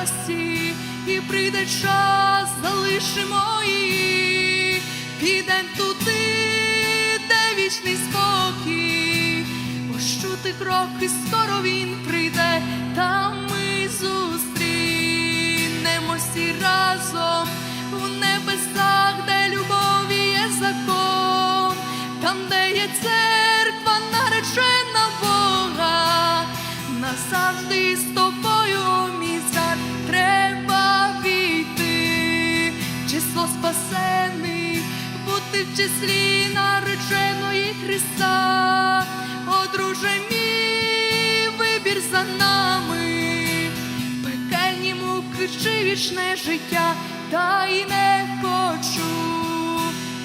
дорозі, і прийде час, залишимо їх, підем туди, де вічний спокій, пощути кроки, скоро він прийде, там ми зустрінемось і разом у небесах, де любові є закон, там, де є церква, наречена Бога, число спасених, бути в числі нареченої Христа, одруже мій вибір за нами, пекельні муки чи вічне життя, та й не хочу,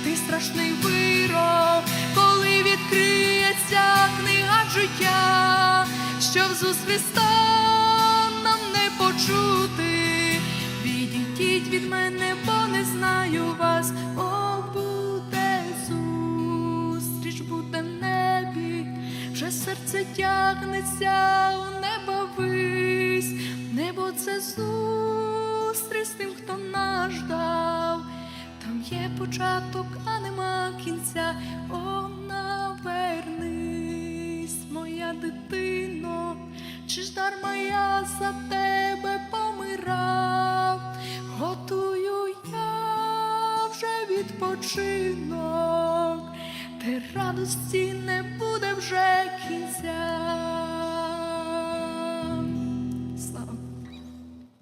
ти страшний вирок, коли відкриється книга життя, що в Зус Христа нам не почути. Відійдіть від мене, бо не знаю вас, о, буде зустріч, буде в небі, вже серце тягнеться у небо вись, небо це зустріч з тим, хто нас ждав. Там є початок, а нема кінця. О, навернись, моя дитино, чи ж дарма я за тебе відпочинок, де радості не буде.